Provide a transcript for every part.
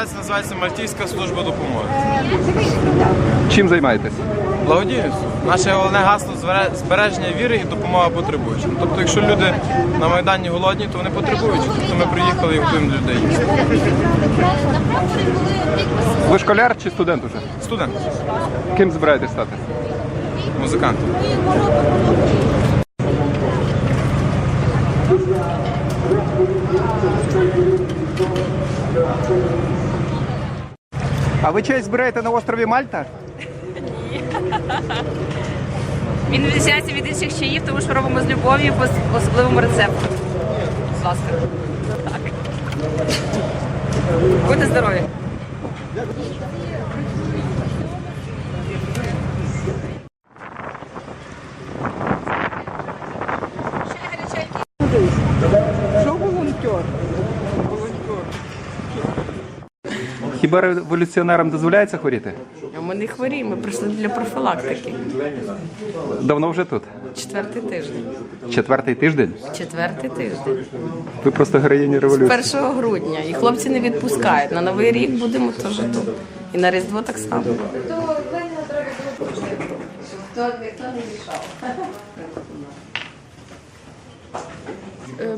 Організація називається Мальтійська служба допомоги. Чим займаєтесь? Благодійність. Наше головне гасло збереження віри і допомога потребуючим. Тобто, якщо люди на Майдані голодні, то вони потребують. Тобто ми приїхали і готуємо людей. Ви школяр чи студент уже? Студент, Ким збираєтесь стати? музикант. А ви чай збираєте на острові Мальта? Ні. Він відрізняється від інших чаїв, тому що робимо з любов'ю по особливому рецепту. Будь ласка. Так. Будьте здорові. Хіба революціонерам дозволяється хворіти? Ми не хворі, ми прийшли для профілактики. Давно вже тут? Четвертий тиждень. Четвертий тиждень? Четвертий тиждень. Ви просто героїні революції. 1 грудня. І хлопці не відпускають. На новий рік будемо теж тут. І на Різдво так само. Е,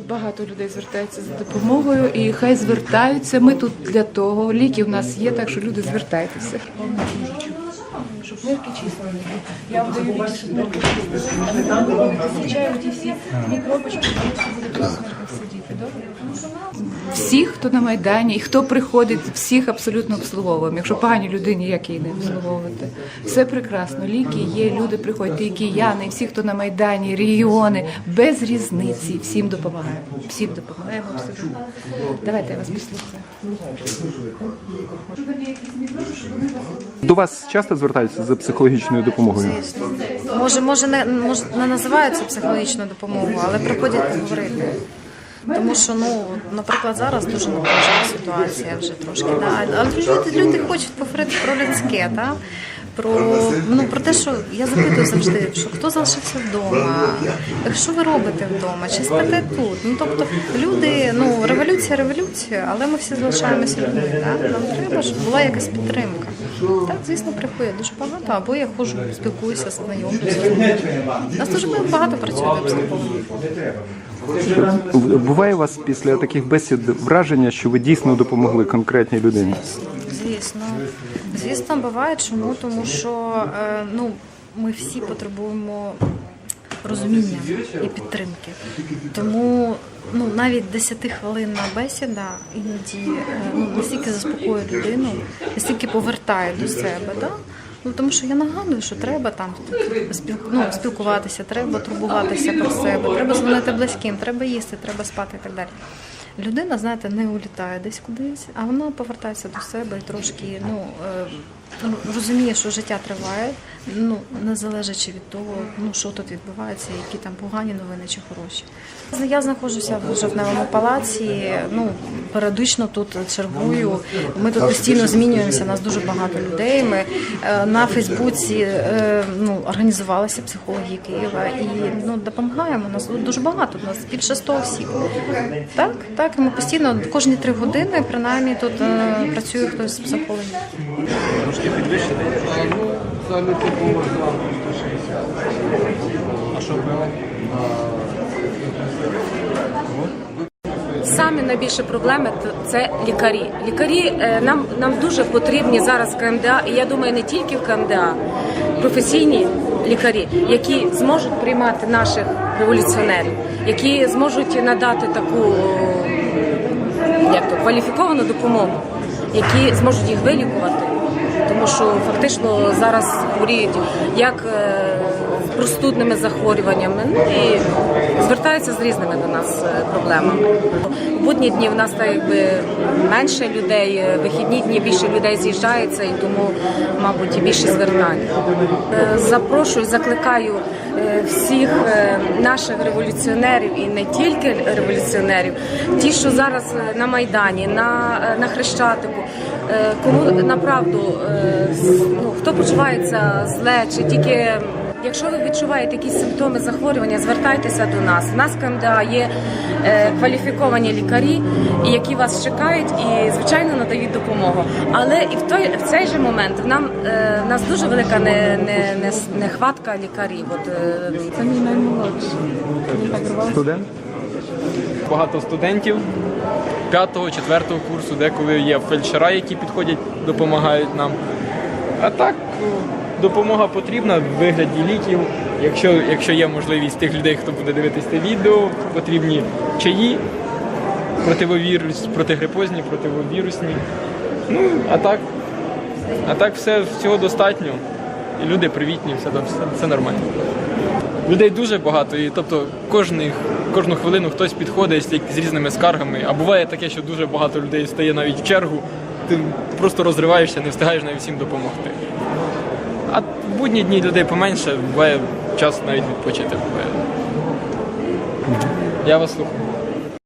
Багато людей звертається за допомогою, і хай звертаються. Ми тут для того. Ліки в нас є, так що люди звертайтеся. Щоб нирки чисто. Я вам даю ліки, щоб нирки чисто. Звичайно, ті всі мікробочки, які будуть Всіх, хто на Майдані і хто приходить, всіх абсолютно обслуговуємо. Якщо погані людині, як її не обслуговувати. Все прекрасно. Ліки є, люди приходять, і кияни, і всі, хто на Майдані, регіони, без різниці. Всім допомагаємо. Всім допомагаємо абсолютно. Давайте я вас послухаю. До вас часто звертаються за психологічною допомогою? Може, може не може не називаються психологічною допомогою, але приходять поговорити. Тому що, ну, наприклад, зараз дуже напружена ситуація вже трошки. Да. Але люди, люди хочуть поговорити про людське, да? про, ну, про те, що я запитую завжди, що хто залишився вдома, що ви робите вдома, чи спите тут. Ну, тобто люди, ну, революція, революція, але ми всі залишаємося людьми. Да? Нам треба, щоб була якась підтримка. Так, звісно, приходять дуже багато, або я ходжу, спілкуюся, знайомлюся. У нас дуже багато працює. Буває у вас після таких бесід враження, що ви дійсно допомогли конкретній людині? Звісно, звісно, буває. Чому? Тому що е, ну, ми всі потребуємо розуміння і підтримки. Тому ну, навіть 10-хвилинна бесіда іноді е, ну, настільки заспокоює людину, настільки повертає до себе. Да? Ну, тому що я нагадую, що треба там ну, спілкуватися, треба турбуватися про себе, треба дзвонити близьким, треба їсти, треба спати і так далі. Людина, знаєте, не улітає десь кудись, а вона повертається до себе і трошки ну, е, ну, розуміє, що життя триває, ну, не залежачи від того, ну, що тут відбувається, які там погані новини чи хороші. Я знаходжуся в жовтневому палаці, ну, періодично тут чергую. Ми тут постійно змінюємося, нас дуже багато людей. Ми е, на Фейсбуці е, ну, організувалися психологи Києва і ну, допомагаємо. Нас дуже багато, нас більше 100 осіб. Так, так, ми постійно кожні три години принаймні тут е, працює хтось з психологів. Самі найбільші проблеми це лікарі. Лікарі е, нам, нам дуже потрібні зараз КМДА, і я думаю, не тільки в КМДА, професійні лікарі, які зможуть приймати наших революціонерів, які зможуть надати таку як то, кваліфіковану допомогу, які зможуть їх вилікувати. Тому що фактично зараз хворіють як е, простудними захворюваннями, ну і звертаються з різними до нас е, проблемами. У будні дні в нас так якби менше людей, е, вихідні дні більше людей з'їжджається, і тому, мабуть, і більше звертань. Е, Запрошую, закликаю всіх наших революціонерів і не тільки революціонерів, ті, що зараз на Майдані, на, на Хрещатику, кому направду ну, хто почувається зле, чи тільки якщо ви відчуваєте якісь симптоми захворювання, звертайтеся до нас. У нас в КМДА є е, кваліфіковані лікарі, які вас чекають і звичайно надають допомогу. Але і в той в цей же момент в нам е, в нас дуже велика не, не, не, нехватка лікарів. От е, Це мій наймолодший. Студент? багато студентів п'ятого, четвертого курсу, деколи є фельдшера, які підходять, допомагають нам. А так, ну, допомога потрібна в вигляді ліків. Якщо, якщо є можливість тих людей, хто буде дивитися це відео, потрібні чаї противовірус, протигрипозні, противовірусні. Ну, а так, а так все всього достатньо. І люди привітні, все, все, все нормально. Людей дуже багато, і тобто кожних, кожну хвилину хтось підходить з, різними скаргами. А буває таке, що дуже багато людей стає навіть в чергу, ти просто розриваєшся, не встигаєш навіть всім допомогти. А будні дні людей поменше, буває час навіть відпочити. Я вас слухаю.